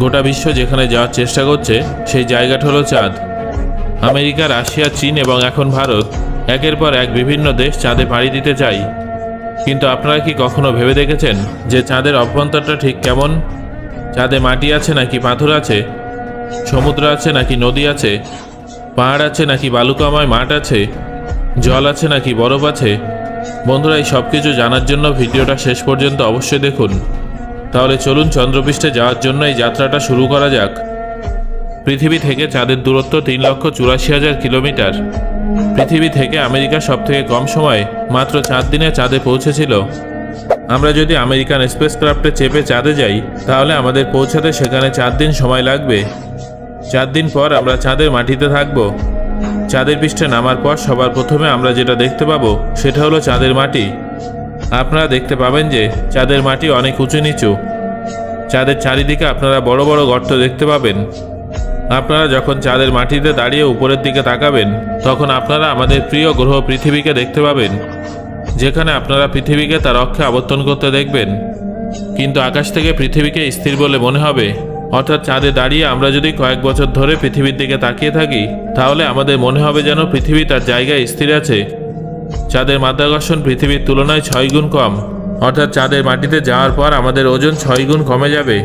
গোটা বিশ্ব যেখানে যাওয়ার চেষ্টা করছে, সেই জায়গাটা হলো চাঁদ। আমেরিকা, রাশিয়া, চীন এবং এখন ভারত একের পর এক বিভিন্ন দেশ চাঁদে পাড়ি দিতে চাই। কিন্তু আপনারা কি কখনো ভেবে দেখেছেন যে চাঁদের অভ্যন্তরটা ঠিক কেমন? চাঁদে মাটি আছে নাকি পাথর আছে? সমুদ্র আছে নাকি নদী আছে? পাহাড় আছে নাকি বালুকাময় মাঠ আছে? জল আছে নাকি বরফ আছে? বন্ধুরা, এই সব কিছু জানার জন্য ভিডিওটা শেষ পর্যন্ত অবশ্যই দেখুন। তাহলে চলুন চন্দ্রপৃষ্ঠে যাওয়ার জন্য এই যাত্রাটা শুরু করা যাক। পৃথিবী থেকে চাঁদের দূরত্ব তিন লক্ষ চুরাশি হাজার কিলোমিটার। পৃথিবী থেকে আমেরিকা সব থেকে কম সময়ে মাত্র চার দিনে চাঁদে পৌঁছেছিল। আমরা যদি আমেরিকান স্পেস ক্রাফটে চেপে চাঁদে যাই, তাহলে আমাদের পৌঁছাতে সেখানে চার দিন সময় লাগবে। চার দিন পর আমরা চাঁদের মাটিতে থাকব। চাঁদের পৃষ্ঠে নামার পর সবার প্রথমে আমরা যেটা দেখতে পাবো, সেটা হলো চাঁদের মাটি। আপনারা দেখতে পাবেন যে চাঁদের মাটি অনেক উঁচু নিচু। চাঁদের চারিদিকে আপনারা বড় বড় গর্ত দেখতে পাবেন। আপনারা যখন চাঁদের মাটিতে দাঁড়িয়ে উপরের দিকে তাকাবেন, তখন আপনারা আমাদের প্রিয় গ্রহ পৃথিবীকে দেখতে পাবেন। যেখানে আপনারা পৃথিবীকে তার অক্ষে আবর্তন করতে দেখবেন। কিন্তু আকাশ থেকে পৃথিবীকে স্থির বলে মনে হবে। অর্থাৎ চাঁদে দাঁড়িয়ে আমরা যদি কয়েক বছর ধরে পৃথিবীর দিকে তাকিয়ে থাকি, তাহলে আমাদের মনে হবে যেন পৃথিবী তার জায়গায় স্থির আছে। চাঁদের মাধ্যাকর্ষণ পৃথিবীর তুলনায় ছয় গুণ কম। অর্থাৎ চাঁদের মাটিতে যাওয়ার পর আমাদের ওজন ছয় গুণ কমে যাবে।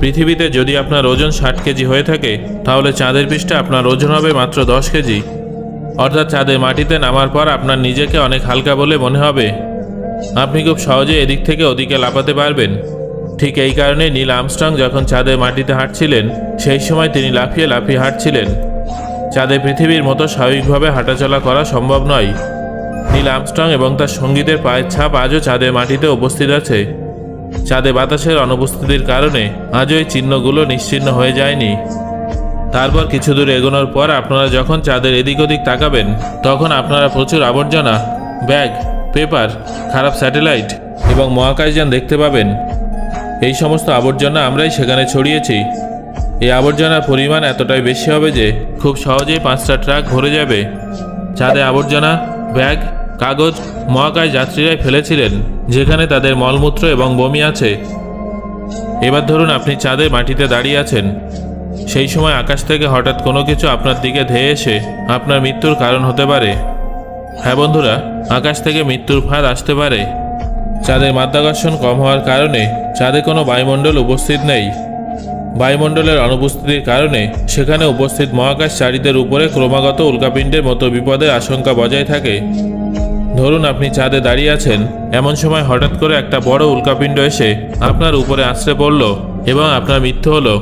পৃথিবীতে যদি আপনার ওজন ষাট কেজি হয়ে থাকে, তাহলে চাঁদের পৃষ্ঠে আপনার ওজন হবে মাত্র দশ কেজি। অর্থাৎ চাঁদের মাটিতে নামার পর আপনার নিজেকে অনেক হালকা বলে মনে হবে। আপনি খুব সহজে এদিক থেকে ওদিকে লাফাতে পারবেন। ঠিক এই কারণে নীল আমস্ট্রং যখন চাঁদের মাটিতে হাঁটছিলেন, সেই সময় তিনি লাফিয়ে লাফিয়ে হাঁটছিলেন। চাঁদে পৃথিবীর মতো স্বাভাবিকভাবে হাঁটাচলা করা সম্ভব নয়। নীল আমস্ট্রং এবং তার সঙ্গীদের পায়ের ছাপ আজও চাঁদের মাটিতে উপস্থিত আছে। চাঁদে বাতাসের অনুপস্থিতির কারণে আজও এই চিহ্নগুলো নিশ্চিহ্ন হয়ে যায়নি। তারপর কিছু দূর এগোনোর পর আপনারা যখন চাঁদের এদিক ওদিক তাকাবেন, তখন আপনারা প্রচুর আবর্জনা, ব্যাগ, পেপার, খারাপ স্যাটেলাইট এবং মহাকাশযান দেখতে পাবেন। এই সমস্ত আবর্জনা আমরাই সেখানে ছড়িয়েছি। এই আবর্জনার পরিমাণ এতটাই বেশি হবে যে খুব সহজেই পাঁচটা ট্রাক ভরে যাবে। চাঁদে আবর্জনা ব্যাগ, কাগজ, মহাকাশ যাত্রীরাই ফেলেছিলেন, যেখানে তাদের মলমূত্র এবং বমি আছে। এবার ধরুন আপনি চাঁদের মাটিতে দাঁড়িয়ে আছেন। সেই সময় আকাশ থেকে হঠাৎ কোনো কিছু আপনার দিকে ধেয়ে এসে আপনার মৃত্যুর কারণ হতে পারে। হ্যাঁ বন্ধুরা, আকাশ থেকে মৃত্যুর ফাঁদ আসতে পারে। চাঁদের মাধ্যাকর্ষণ কম হওয়ার কারণে চাঁদে কোনো বায়ুমণ্ডল উপস্থিত নেই। বায়ুমণ্ডলের অনুপস্থিতির কারণে সেখানে উপস্থিত মহাকাশচারীদের উপরে ক্রমাগত উল্কাপিণ্ডের মতো বিপদের আশঙ্কা বজায় থাকে। ধরুন আপনি চাঁদে দাঁড়িয়ে আছেন, এমন সময় হঠাৎ করে একটা বড় উল্কাপিণ্ড এসে আপনার উপরে আছড়ে পড়ল এবং আপনার মৃত্যু হলো।